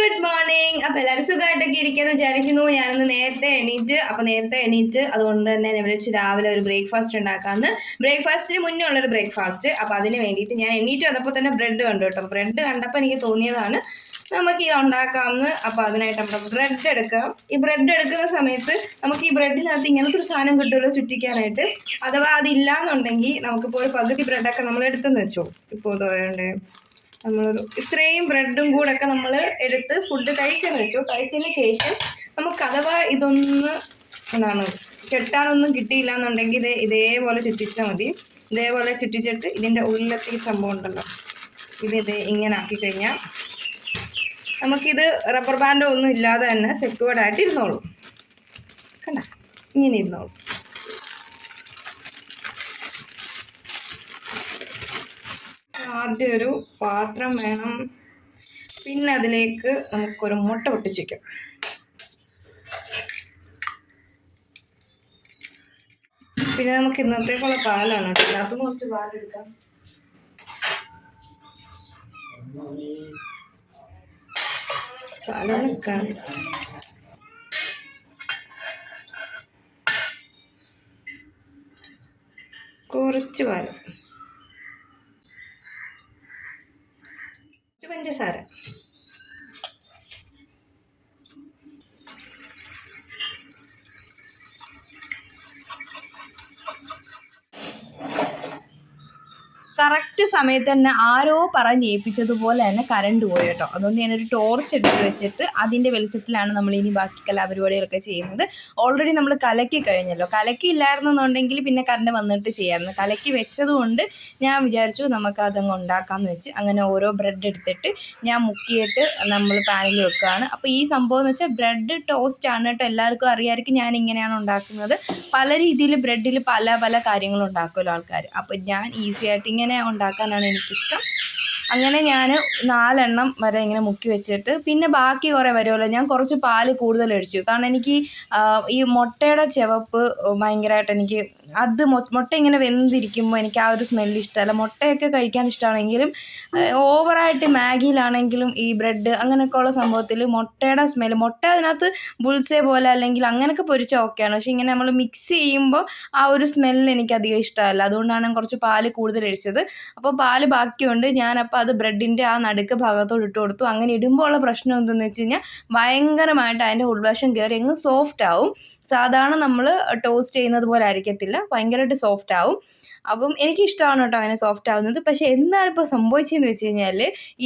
Good morning അപ്പൊ എല്ലാവരും സുഖമായിട്ടൊക്കെ ഇരിക്കുന്നു വിചാരിക്കുന്നു ഞാനൊന്ന് നേരത്തെ എണീറ്റ് അപ്പൊ നേരത്തെ എണീറ്റ് അതുകൊണ്ട് തന്നെ ഞാൻ വിളിച്ച് രാവിലെ ഒരു ബ്രേക്ക്ഫാസ്റ്റ് ഉണ്ടാക്കാന്ന്. ബ്രേക്ക്ഫാസ്റ്റിന് മുന്നേ ഉള്ളൊരു ബ്രേക്ക്ഫാസ്റ്റ് അപ്പൊ അതിന് വേണ്ടിയിട്ട് ഞാൻ എണീറ്റ് വന്നപ്പോൾ തന്നെ ബ്രെഡ് കണ്ടു കേട്ടോ. ബ്രെഡ് കണ്ടപ്പോൾ എനിക്ക് തോന്നിയതാണ് നമുക്ക് ഇത് ഉണ്ടാക്കാമെന്ന് അപ്പൊ അതിനായിട്ട് നമ്മുടെ ബ്രെഡ് എടുക്കാം. ഈ ബ്രെഡ് എടുക്കുന്ന സമയത്ത് നമുക്ക് ഈ ബ്രെഡിനകത്ത് ഇങ്ങനത്തെ ഒരു സാധനം കിട്ടുമല്ലോ ചുറ്റിക്കാനായിട്ട്? അഥവാ അതില്ലാന്നുണ്ടെങ്കിൽ നമുക്കിപ്പോൾ ഒരു പകുതി ബ്രെഡൊക്കെ നമ്മൾ എടുത്തെന്ന് വെച്ചോ. ഇപ്പോൾ ഇതുകൊണ്ട് നമ്മളൊരു ഇത്രയും ബ്രെഡും കൂടെ ഒക്കെ നമ്മൾ എടുത്ത് ഫുഡ് കഴിച്ചെന്ന് വെച്ചു. കഴിച്ചതിന് ശേഷം നമുക്ക് അഥവാ ഇതൊന്ന് എന്താണ് കെട്ടാനൊന്നും കിട്ടിയില്ല എന്നുണ്ടെങ്കിൽ ഇത് ഇതേപോലെ ചുറ്റിച്ചാൽ മതി. ഇതേപോലെ ചുറ്റിച്ചിട്ട് ഇതിന്റെ ഉള്ളിലത്തെ ഈ സംഭവം ഉണ്ടല്ലോ. ഇത് ഇത് ഇങ്ങനെ ആക്കി കഴിഞ്ഞാൽ നമുക്കിത് റബ്ബർ ബാൻഡോ ഒന്നും ഇല്ലാതെ തന്നെ സെക്യൂർഡ് ആയിട്ട് ഇരുന്നോളും. കണ്ട? ഇങ്ങനെ ഇരുന്നോളും. ആദ്യം ഒരു പാത്രം വേണം. പിന്നെ അതിലേക്ക് നമുക്കൊരു മുട്ട പൊട്ടിച്ച് വയ്ക്കാം പിന്നെ നമുക്ക് ഇന്നത്തേക്കുള്ള പാലാണ് കേട്ടോ. കുറച്ച് പാലെടുക്കാം പാലാണ് നിൽക്കാം കുറച്ച് പാൽ. കുറച്ച് കറക്റ്റ് സമയത്ത് തന്നെ ആരോ പറഞ്ഞ് ഏൽപ്പിച്ചതുപോലെ തന്നെ കറണ്ട് പോയി കേട്ടോ. അതുകൊണ്ട് ഞാനൊരു ടോർച്ച് എടുത്ത് വെച്ചിട്ട് അതിന്റെ വെളിച്ചത്തിലാണ് നമ്മൾ ഇനി ബാക്കി കലാപരിപാടികളൊക്കെ ചെയ്യുന്നത്. ഓൾറെഡി നമ്മൾ കലക്കി കഴിഞ്ഞല്ലോ. കലക്കി ഇല്ലായിരുന്നെന്നുണ്ടെങ്കിൽ പിന്നെ കറണ്ട് വന്നിട്ട് ചെയ്യാമായിരുന്നു. കലക്കി വെച്ചതുകൊണ്ട് ഞാൻ വിചാരിച്ചു നമുക്ക് അതങ്ങ് ഉണ്ടാക്കാമെന്ന് വെച്ച് അങ്ങനെ ഓരോ ബ്രെഡ് എടുത്തിട്ട് ഞാൻ മുക്കിയിട്ട് നമ്മൾ പാനിൽ വെക്കുകയാണ്. അപ്പോൾ ഈ സംഭവം എന്ന് വെച്ചാൽ ബ്രെഡ് ടോസ്റ്റ് ആണ് കേട്ടോ. എല്ലാവർക്കും അറിയാമായിരിക്കും ഞാൻ ഇങ്ങനെയാണ് ഉണ്ടാക്കുന്നത്. പല രീതിയിൽ ബ്രെഡിൽ പല പല കാര്യങ്ങളും ഉണ്ടാക്കുമല്ലോ ആൾക്കാർ. അപ്പോൾ ഞാൻ ഈസി ആയിട്ട് ഇങ്ങനെ ഉണ്ടാക്കാനാണ് എനിക്കിഷ്ടം. അങ്ങനെ ഞാൻ നാലെണ്ണം വരെ ഇങ്ങനെ മുക്കി വെച്ചിട്ട് പിന്നെ ബാക്കി കുറേ വരുമല്ലോ ഞാൻ കുറച്ച് പാൽ കൂടുതൽ ഒഴിച്ചു. കാരണം എനിക്ക് ഈ മുട്ടയുടെ ചുവപ്പ് ഭയങ്കരമായിട്ട് എനിക്ക് അത് മുട്ട ഇങ്ങനെ വെന്തിരിക്കുമ്പോൾ എനിക്ക് ആ ഒരു സ്മെല്ല് ഇഷ്ടമല്ല മുട്ടയൊക്കെ കഴിക്കാൻ ഇഷ്ടമാണെങ്കിലും ഓവറായിട്ട് മാഗിയിലാണെങ്കിലും ഈ ബ്രെഡ് അങ്ങനെയൊക്കെ ഉള്ള സംഭവത്തിൽ മുട്ടയുടെ സ്മെല്ല് മുട്ട അതിനകത്ത് ബുൾസെ പോലെ അല്ലെങ്കിൽ അങ്ങനെയൊക്കെ പൊരിച്ചാൽ ഓക്കെയാണ് പക്ഷെ ഇങ്ങനെ നമ്മൾ മിക്സ് ചെയ്യുമ്പോൾ ആ ഒരു സ്മെല്ല് എനിക്ക് അധികം ഇഷ്ടമല്ല. അതുകൊണ്ടാണ് ഞാൻ കുറച്ച് പാൽ കൂടുതൽ ഒഴിച്ചത്. അപ്പോൾ പാൽ ബാക്കിയുണ്ട്. ഞാനപ്പോൾ അത് ബ്രെഡിന്റെ ആ നടുക്ക് ഭാഗത്തോട് ഇട്ട് കൊടുത്തു. അങ്ങനെ ഇടുമ്പോൾ ഉള്ള പ്രശ്നം എന്തെന്ന് വെച്ച് കഴിഞ്ഞാൽ ഭയങ്കരമായിട്ട് അതിന്റെ ഉൾവശം കയറി അങ്ങ് സോഫ്റ്റ് ആവും. സാധാരണ നമ്മൾ ടോസ്റ്റ് ചെയ്യുന്നത് പോലെ ആയിരിക്കത്തില്ല ഭയങ്കരമായിട്ട് സോഫ്റ്റ് ആവും. അപ്പം എനിക്കിഷ്ടമാണ് കേട്ടോ അങ്ങനെ സോഫ്റ്റ് ആവുന്നത്. പക്ഷേ എന്താണ് ഇപ്പോൾ സംഭവിച്ചതെന്ന് വെച്ച് കഴിഞ്ഞാൽ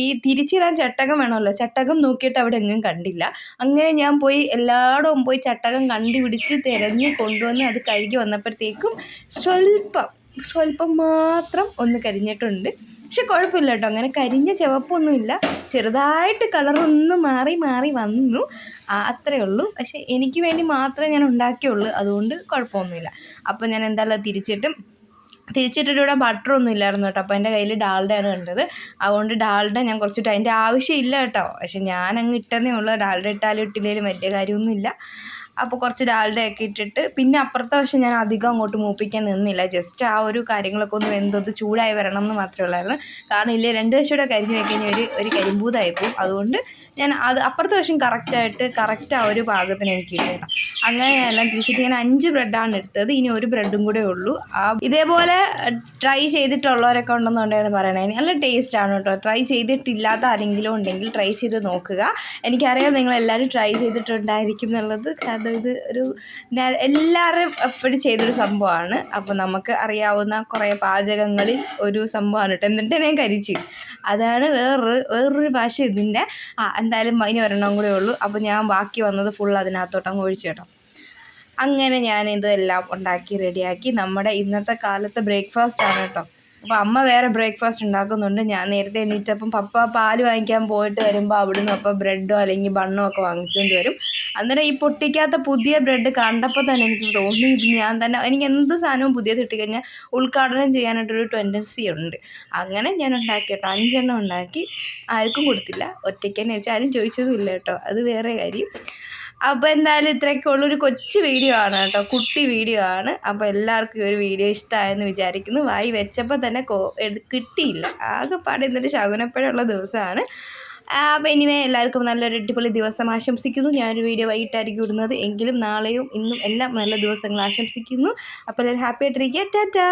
ഈ തിരിച്ചിടാൻ ചട്ടകം വേണമല്ലോ. ചട്ടകം നോക്കിയിട്ട് അവിടെ എങ്ങും കണ്ടില്ല. അങ്ങനെ ഞാൻ പോയി എല്ലായിടവും പോയി ചട്ടകം കണ്ടുപിടിച്ച് തിരഞ്ഞ് കൊണ്ടുവന്ന് അത് കഴുകി വന്നപ്പോഴത്തേക്കും സ്വല്പം സ്വല്പം മാത്രം ഒന്ന് കരിഞ്ഞിട്ടുണ്ട്. പക്ഷെ കുഴപ്പമില്ല കേട്ടോ. അങ്ങനെ കരിഞ്ഞ ചുവപ്പൊന്നുമില്ല. ചെറുതായിട്ട് കളറൊന്ന് മാറി മാറി വന്നു. അത്രേ ഉള്ളൂ. പക്ഷെ എനിക്ക് വേണ്ടി മാത്രമേ ഞാൻ ഉണ്ടാക്കിയുള്ളൂ. അതുകൊണ്ട് കുഴപ്പമൊന്നുമില്ല. അപ്പോൾ ഞാൻ എന്തായാലും തിരിച്ചിട്ടും തിരിച്ചിട്ടിട്ട് ഇവിടെ ബട്ടറൊന്നും ഇല്ലായിരുന്നു കേട്ടോ. അപ്പോൾ എന്റെ കയ്യിൽ ഡാൽഡയാണ് കണ്ടത്. അതുകൊണ്ട് ഡാൽഡ ഞാൻ കുറച്ചിട്ട് അതിന്റെ ആവശ്യമില്ല കേട്ടോ. പക്ഷെ ഞാൻ അങ്ങ് ഇട്ടെന്നേ ഉള്ളൂ. ഡാൽഡ ഇട്ടാലും ഇട്ടില്ലെങ്കിലും വലിയ കാര്യമൊന്നുമില്ല. അപ്പോൾ കുറച്ച് ഡാൽഡയൊക്കെ ഇട്ടിട്ട് പിന്നെ അപ്പുറത്തെ വശം ഞാൻ അധികം അങ്ങോട്ട് മൂപ്പിക്കാൻ നിന്നില്ല. ജസ്റ്റ് ആ ഒരു കാര്യങ്ങളൊക്കെ ഒന്ന് വെന്തത് ചൂടായി വരണം എന്ന് മാത്രമേ ഉള്ളായിരുന്നു. കാരണം ഇല്ലേ രണ്ട് വശം കൂടെ കരിഞ്ഞു വെക്കഴിഞ്ഞാൽ ഒരു ഒരു കരിമ്പൂതായി അതുകൊണ്ട് ഞാൻ അത് അപ്പുറത്തെ വശം കറക്റ്റായിട്ട് കറക്റ്റ് ആ ഒരു ഭാഗത്തിന് എനിക്ക് ഇട്ടേക്കാം അങ്ങനെ എല്ലാം തിരിച്ചിട്ട് ഞാൻ അഞ്ച് ബ്രെഡാണ് എടുത്തത്. ഇനി ഒരു ബ്രെഡും കൂടെ ഉള്ളൂ. ആ ഇതേപോലെ ട്രൈ ചെയ്തിട്ടുള്ളവരൊക്കെ ഉണ്ടെന്നുണ്ടെന്ന് പറയണേ. നല്ല ടേസ്റ്റ് ആണ് കേട്ടോ. ട്രൈ ചെയ്തിട്ടില്ലാത്ത ആരെങ്കിലും ഉണ്ടെങ്കിൽ ട്രൈ ചെയ്ത് നോക്കുക. എനിക്കറിയാം നിങ്ങളെല്ലാവരും ട്രൈ ചെയ്തിട്ടുണ്ടായിരിക്കും എന്നുള്ളത്. കാരണം ഇത് ഒരു എല്ലാവരും എപ്പോഴും ചെയ്തൊരു സംഭവമാണ്. അപ്പോൾ നമുക്ക് അറിയാവുന്ന കുറേ പാചകങ്ങളിൽ ഒരു സംഭവമാണ് കേട്ടോ. എന്നിട്ട് ഞാൻ കരിച്ചു. അതാണ് വേറൊരു വേറൊരു ഭാഷ ഇതിന്റെ. ആ എന്തായാലും ഇനി ഒരെണ്ണം കൂടെ ഉള്ളൂ. അപ്പോൾ ഞാൻ ബാക്കി വന്നത് ഫുൾ അതിനകത്തോട്ടങ്ങ് ഒഴിച്ചു കേട്ടോ. അങ്ങനെ ഞാൻ ഇതെല്ലാം ഉണ്ടാക്കി റെഡിയാക്കി. നമ്മുടെ ഇന്നത്തെ കാലത്തെ ബ്രേക്ക്ഫാസ്റ്റ് ആണ് കേട്ടോ. അപ്പോൾ അമ്മ വേറെ ബ്രേക്ക്ഫാസ്റ്റ് ഉണ്ടാക്കുന്നുണ്ട്. ഞാൻ നേരത്തെ എണീറ്റപ്പം പപ്പ പാൽ വാങ്ങിക്കാൻ പോയിട്ട് വരുമ്പോൾ അവിടുന്ന് അപ്പം ബ്രെഡോ അല്ലെങ്കിൽ ബണ്ണോ ഒക്കെ വാങ്ങിച്ചുകൊണ്ട് വരും. അന്നേരം ഈ പൊട്ടിക്കാത്ത പുതിയ ബ്രെഡ് കണ്ടപ്പോൾ തന്നെ എനിക്ക് തോന്നി ഇത് ഞാൻ തന്നെ എനിക്ക് എന്ത് സാധനവും പുതിയത് ഇട്ടുകഴിഞ്ഞാൽ ഉദ്ഘാടനം ചെയ്യാനായിട്ടൊരു ടെൻഡൻസി ഉണ്ട്. അങ്ങനെ ഞാൻ ഉണ്ടാക്കി കേട്ടോ. അഞ്ചെണ്ണം ഉണ്ടാക്കി. ആർക്കും കൊടുത്തില്ല. ഒറ്റയ്ക്ക് തന്നെ വെച്ചാൽ ആരും ചോദിച്ചതുമില്ല കേട്ടോ. അത് വേറെ കാര്യം. അപ്പോൾ എന്തായാലും ഇത്രയൊക്കെ ഉള്ളൊരു കൊച്ചു വീഡിയോ ആണ് കേട്ടോ. കുട്ടി വീഡിയോ ആണ്. അപ്പോൾ എല്ലാവർക്കും ഈ ഒരു വീഡിയോ ഇഷ്ടമായെന്ന് വിചാരിക്കുന്നു. വായി വെച്ചപ്പോൾ തന്നെ കിട്ടിയില്ല. ആകെ പാടെ ഇന്നൊരു ശകുനപ്പഴമുള്ള ദിവസമാണ്. അപ്പോൾ എനിവേ എല്ലാവർക്കും നല്ലൊരു അടിപൊളി ദിവസം ആശംസിക്കുന്നു. ഞാനൊരു വീഡിയോ വൈകിട്ടായിരിക്കും ഇടുന്നത്. എങ്കിലും നാളെയും ഇന്നും എല്ലാം നല്ല ദിവസങ്ങൾ ആശംസിക്കുന്നു. അപ്പോൾ എല്ലാവരും ഹാപ്പി ആയിട്ടിരിക്കുക. ടാറ്റാ